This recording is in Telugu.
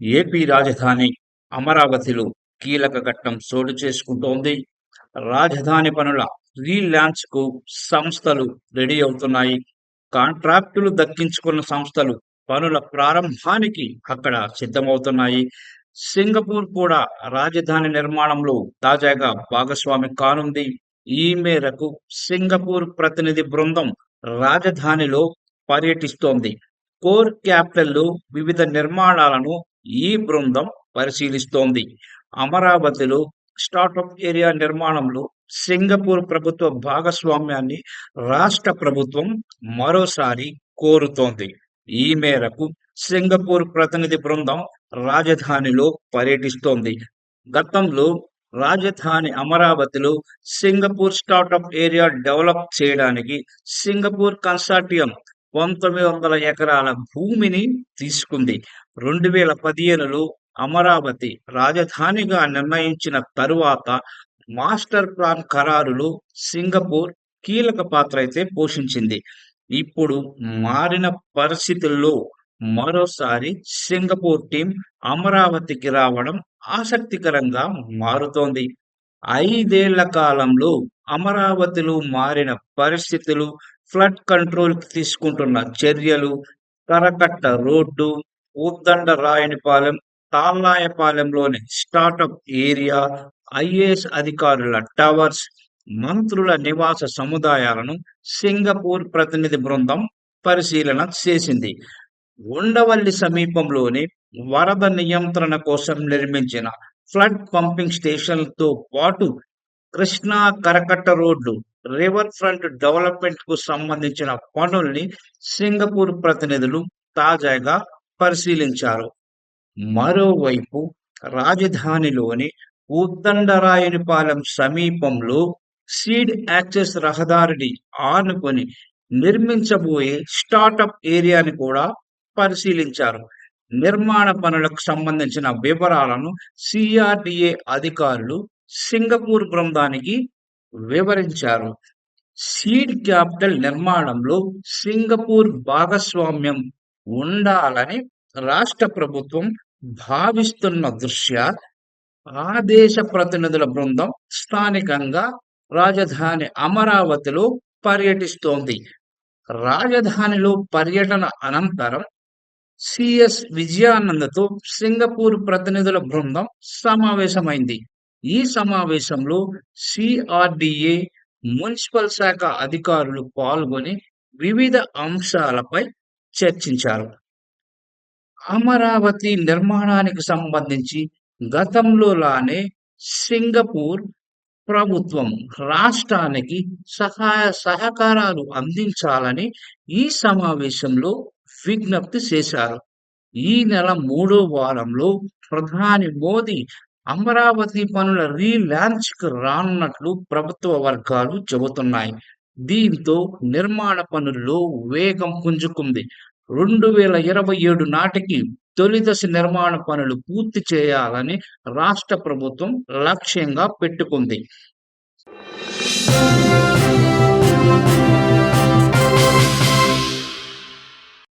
ఏపీ రాజధాని అమరావతిలో కీలక ఘట్టం చోటు చేసుకుంటోంది. రాజధాని పనుల రీలాంచ్కు సంస్థలు రెడీ అవుతున్నాయి. కాంట్రాక్టులు దక్కించుకున్న సంస్థలు పనుల ప్రారంభానికి అక్కడ సిద్ధమవుతున్నాయి. సింగపూర్ కూడా రాజధాని నిర్మాణంలో తాజాగా భాగస్వామి కానుంది. ఈ మేరకు సింగపూర్ ప్రతినిధి బృందం రాజధానిలో పర్యటిస్తోంది. కోర్ క్యాపిటల్లో వివిధ నిర్మాణాలను ఈ బృందం పరిశీలిస్తోంది. అమరావతిలో స్టార్టప్ ఏరియా నిర్మాణంలో సింగపూర్ ప్రభుత్వ భాగస్వామ్యాన్ని రాష్ట్ర ప్రభుత్వం మరోసారి కోరుతోంది. ఈ మేరకు సింగపూర్ ప్రతినిధి బృందం రాజధానిలో పర్యటిస్తోంది. గతంలో రాజధాని అమరావతిలో సింగపూర్ స్టార్టప్ ఏరియా డెవలప్ చేయడానికి సింగపూర్ కన్సార్టియం పంతొమ్మిది వందల ఎకరాల భూమిని తీసుకుంది. రెండు వేల పదిహేనులో అమరావతి రాజధానిగా నిర్ణయించిన తరువాత మాస్టర్ ప్లాన్ ఖరారులో సింగపూర్ కీలక పాత్ర అయితే పోషించింది. ఇప్పుడు మారిన పరిస్థితుల్లో మరోసారి సింగపూర్ టీం అమరావతికి రావడం ఆసక్తికరంగా మారుతోంది. ఐదేళ్ళ కాలంలో అమరావతిలో మారిన పరిస్థితులు ఫ్లడ్ కంట్రోల్ తీసుకుంటున్న చర్యలు కరకట్ట రోడ్డు ఉద్దండ రాయనిపాలెం తాళ్ళాయపాలెంలోని స్టార్టప్ ఏరియా ఐఏఎస్ అధికారుల టవర్స్ మంత్రుల నివాస సముదాయాలను సింగపూర్ ప్రతినిధి బృందం పరిశీలన చేసింది. ఉండవల్లి సమీపంలోని వరద నియంత్రణ కోసం నిర్మించిన ఫ్లడ్ పంపింగ్ స్టేషన్లతో పాటు కృష్ణా కరకట్ట రోడ్డు రివర్ ఫ్రంట్ డెవలప్మెంట్కు సంబంధించిన పనుల్ని సింగపూర్ ప్రతినిధులు తాజాగా పరిశీలించారు. మరోవైపు రాజధానిలోని ఉత్తండరాయునిపాలెం సమీపంలో సీడ్ యాక్సెస్ రహదారిని ఆనుకొని నిర్మించబోయే స్టార్టప్ ఏరియాని కూడా పరిశీలించారు. నిర్మాణ పనులకు సంబంధించిన వివరాలను సిఆర్డిఏ అధికారులు సింగపూర్ బృందానికి వివరించారు. సీడ్ క్యాపిటల్ నిర్మాణంలో సింగపూర్ భాగస్వామ్యం ఉండాలని రాష్ట్ర ప్రభుత్వం భావిస్తున్న దృష్ట్యా ఆ దేశ ప్రతినిధుల బృందం స్థానికంగా రాజధాని అమరావతిలో పర్యటిస్తోంది. రాజధానిలో పర్యటన అనంతరం సిఎస్ విజయానందతో సింగపూర్ ప్రతినిధుల బృందం సమావేశమైంది. ఈ సమావేశంలో సిఆర్డిఏ మున్సిపల్ శాఖ అధికారులు పాల్గొని వివిధ అంశాలపై చర్చించారు. అమరావతి నిర్మాణానికి సంబంధించి గతంలో లానే సింగపూర్ ప్రభుత్వం రాష్ట్రానికి సహాయ సహకారాలు అందించాలని ఈ సమావేశంలో విజ్ఞప్తి చేశారు. ఈ నెల మూడో వారంలో ప్రధాని మోదీ అమరావతి పనుల రీలాంచ్కు రానున్నట్లు ప్రభుత్వ వర్గాలు చెబుతున్నాయి. దీంతో నిర్మాణ పనుల్లో వేగం పుంజుకుంది. రెండు వేల ఇరవై ఏడు నాటికి తొలి దశ నిర్మాణ పనులు పూర్తి చేయాలని రాష్ట్ర ప్రభుత్వం లక్ష్యంగా పెట్టుకుంది.